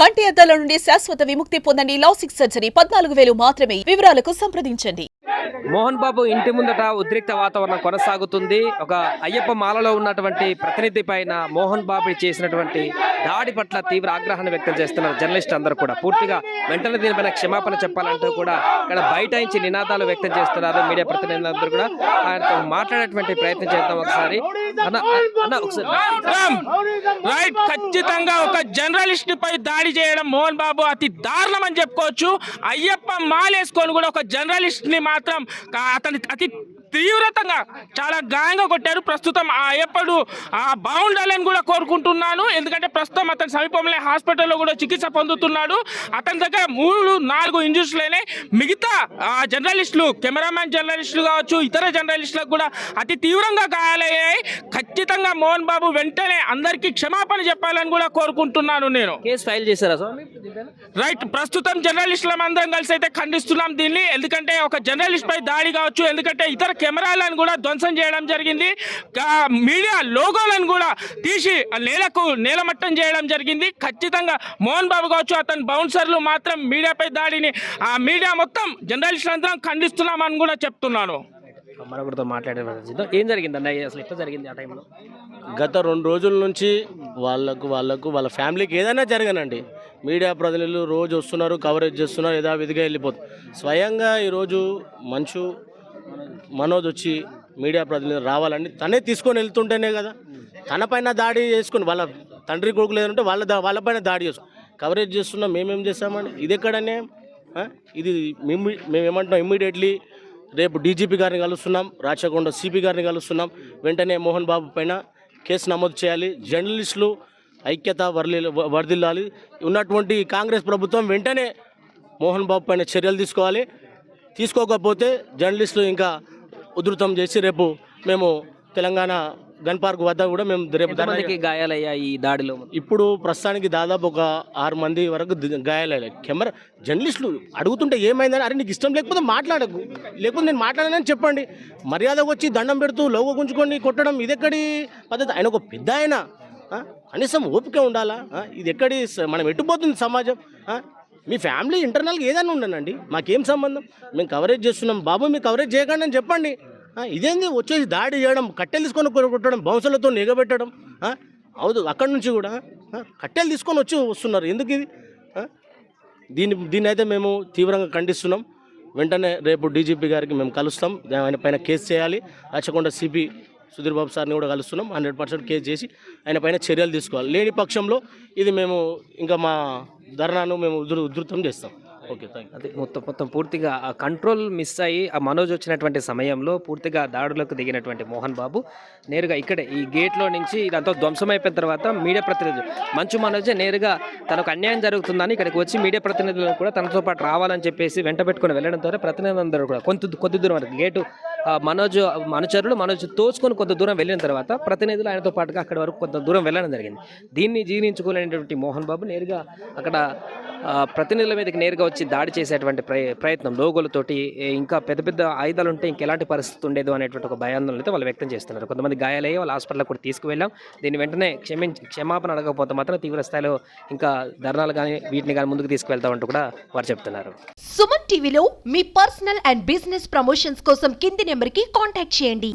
కంటి అద్దాల నుండి శాశ్వత విముక్తి పొందండి లాసిక్ సర్జరీ. పద్నాలుగు వేలు మాత్రమే. వివరాలకు సంప్రదించండి. మోహన్ బాబు ఇంటి ముందట ఉద్రిక్త వాతావరణం కొనసాగుతుంది. ఒక అయ్యప్ప మాలలో ఉన్నటువంటి ప్రతినిధి పైన మోహన్ బాబు చేసినటువంటి దాడి పట్ల తీవ్ర ఆగ్రహాన్ని వ్యక్తం చేస్తున్నారు జర్నలిస్ట్ అందరూ కూడా. పూర్తిగా వెంటనే దీనిపైన క్షమాపణ చెప్పాలంటూ కూడా ఇక్కడ బైఠాయించి నినాదాలు వ్యక్తం చేస్తున్నారు మీడియా ప్రతినిధులు అందరూ కూడా. ఆయనతో మాట్లాడేటువంటి ప్రయత్నం చేద్దాం ఒకసారి. అన్న అన్న ఒకసారి. రైట్ ఖచ్చితంగా ఒక జర్నలిస్ట్ పై దాడి చేయడం మోహన్ బాబు అతి దారుణం అని చెప్పుకోవచ్చు. అయ్యప్ప మాలేసుకొని కూడా ఒక జర్నలిస్ట్ని మాత్రం కా- అతని అతి తీవ్రతంగా చాలా గాయంగా కొట్టారు. ప్రస్తుతం ఆ అయ్యప్పడు ఆ బాగుండాలని కూడా కోరుకుంటున్నాను. ఎందుకంటే ప్రస్తుతం అతని సమీపంలో హాస్పిటల్లో కూడా చికిత్స పొందుతున్నాడు. అతని దగ్గర మూడు నాలుగు ఇంజురీస్లేనే మిగతా ఆ జర్నలిస్టులు కెమెరామ్యాన్ జర్నలిస్టులు కావచ్చు ఇతర జర్నలిస్టులకు కూడా అతి తీవ్రంగా గాయాలయ్యాయి. ఖచ్చితంగా మోహన్ బాబు వెంటనే అందరికీ క్షమాపణ చెప్పాలని కూడా కోరుకుంటున్నాను నేను. కేసు ఫైల్ చేశారా? రైట్ ప్రస్తుతం జర్నలిస్టులం అందరం కలిసి అయితే ఖండిస్తున్నాం దీన్ని. ఎందుకంటే ఒక జర్నలిస్ట్ పై దాడి కావచ్చు ఎందుకంటే ఇతర కెమెరాలను కూడా ధ్వంసం చేయడం జరిగింది. మీడియా లోగోలను కూడా తీసి ఆ నేలకు నేలమట్టం చేయడం జరిగింది. ఖచ్చితంగా మోహన్ బాబు కావచ్చు అతని బౌన్సర్లు మాత్రం మీడియాపై దాడిని ఆ మీడియా మొత్తం జర్నలిస్టులు అందరం ఖండిస్తున్నామని కూడా చెప్తున్నాను. మరొకరితో మాట్లాడే ప్రయత్నం ఏం జరిగింది అన్న అసలు ఎట్లా జరిగింది ఆ టైంలో? గత రెండు రోజుల నుంచి వాళ్ళకు వాళ్ళకు వాళ్ళ ఫ్యామిలీకి ఏదైనా జరగనండి. మీడియా ప్రతినిధులు రోజు వస్తున్నారు కవరేజ్ చేస్తున్నారు యథావిధిగా వెళ్ళిపోతుంది స్వయంగా ఈరోజు మంచు మనోజ్ వచ్చి మీడియా ప్రతినిధులు రావాలని తనే తీసుకొని వెళ్తుంటేనే కదా. తనపైన దాడి చేసుకుని వాళ్ళ తండ్రి కొడుకులు ఏదంటే వాళ్ళ దా వాళ్ళపైన దాడి చేసుకుని కవరేజ్ చేస్తున్నాం మేమేం చేస్తామని. ఇది ఎక్కడనే ఇది మేము మేము ఏమంటున్నాం ఇమ్మీడియట్లీ రేపు డీజీపీ గారిని కలుస్తున్నాం రాచకొండ సిపి గారిని కలుస్తున్నాం. వెంటనే మోహన్ బాబు పైన కేసు నమోదు చేయాలి. జర్నలిస్టులు ఐక్యత వర్లి వర్దిల్లాలి ఉన్నటువంటి కాంగ్రెస్ ప్రభుత్వం వెంటనే మోహన్ బాబు పైన చర్యలు తీసుకోవాలి. తీసుకోకపోతే జర్నలిస్టులు ఇంకా ఉధృతం చేసి రేపు మేము తెలంగాణ గన్ పార్క్ వద్ద కూడా మేము రేపు గాయాలయ్యాయి ఈ దాడిలో? ఇప్పుడు ప్రస్తుతానికి దాదాపు ఒక ఆరు మంది వరకు గాయాలయ్యాయి కెమెరా జర్నలిస్టులు అడుగుతుంటే ఏమైందని అరే నీకు ఇష్టం లేకపోతే మాట్లాడకు. లేకపోతే నేను మాట్లాడానని చెప్పండి. మర్యాదకు వచ్చి దండం పెడుతూ లోగో గుంజుకొని కొట్టడం ఇది ఎక్కడి పద్ధతి? ఆయన ఒక పెద్ద ఆయన? కనీసం ఓపిక ఉండాలా? ఇది ఎక్కడి మనం ఎట్టుపోతుంది సమాజం? మీ ఫ్యామిలీ ఇంటర్నల్గా ఏదైనా ఉండనండి. మాకేం సంబంధం? మేము కవరేజ్ చేస్తున్నాం. బాబు మీరు కవరేజ్ చేయకండి అని చెప్పండి. ఇదేంది? వచ్చేసి దాడి చేయడం కట్టెలు తీసుకొని కొట్టడం బౌన్సర్లతో నిగబెట్టడం అవుదు అక్కడి నుంచి కూడా కట్టెలు తీసుకొని వచ్చి వస్తున్నారు. ఎందుకు ఇది? దీని దీన్ని అయితే మేము తీవ్రంగా ఖండిస్తున్నాం. వెంటనే రేపు డీజీపీ గారికి మేము కలుస్తాం. దాని పైన కేసు చేయాలి. రాచకొండ సిపి సుధీర్ బాబు సార్ని కూడా కలుస్తున్నాం హండ్రెడ్ పర్సెంట్ కేసు చేసి ఆయన పైన చర్యలు తీసుకోవాలి. లేని పక్షంలో ఇది మేము ఇంకా మా ధర్నాను మేము ఉధృ ఉధృతం చేస్తాం. ఓకే థ్యాంక్ అదే మొత్తం మొత్తం పూర్తిగా ఆ కంట్రోల్ మిస్ అయ్యి ఆ మనోజ్ వచ్చినటువంటి సమయంలో పూర్తిగా దాడులకు దిగినటువంటి మోహన్ బాబు నేరుగా ఇక్కడే ఈ గేట్లో నుంచి ఇదంతా ధ్వంసం అయిపోయిన తర్వాత మీడియా ప్రతినిధులు మంచు మనోజే నేరుగా తనకు అన్యాయం జరుగుతుందని ఇక్కడికి వచ్చి మీడియా ప్రతినిధులు కూడా తనతో పాటు రావాలని చెప్పేసి వెంట పెట్టుకుని వెళ్ళడం ద్వారా ప్రతినిధులందరూ కూడా కొంత కొద్ది దూరం వరకు గేటు మనోజ్ అనుచరులు మనోజ్ తోచుకొని కొంత దూరం వెళ్ళిన తర్వాత ప్రతినిధులు ఆయనతో పాటుగా అక్కడ వరకు కొంత దూరం వెళ్ళడం జరిగింది. దీన్ని జీర్ణించుకోలేనటువంటి మోహన్ బాబు నేరుగా అక్కడ ప్రతినిధుల మీదకి నేరుగా వచ్చి దాడి చేసేటువంటి ప్రయత్నం లోగోలతోటి ఇంకా పెద్ద పెద్ద ఆయుధాలు ఉంటే ఇంకెలాంటి పరిస్థితి ఉండేదో అనేటువంటి ఒక భయాందోళన అయితే వాళ్ళు వ్యక్తం చేస్తున్నారు. కొంతమంది గాయాలయ్యి వాళ్ళ హాస్పిటల్కి కూడా తీసుకువెళ్ళాం. దీన్ని వెంటనే క్షమించి క్షమాపణ అడగకపోతే మాత్రం తీవ్ర స్థాయిలో ఇంకా ధర్నాలు కానీ వీటిని కానీ ముందుకు తీసుకువెళ్తామంటూ కూడా వారు చెప్తున్నారు. సుమన్ టీవీలో మీ పర్సనల్ అండ్ బిజినెస్ ప్రమోషన్స్ కోసం కింది నెంబర్కి కాంటాక్ట్ చేయండి.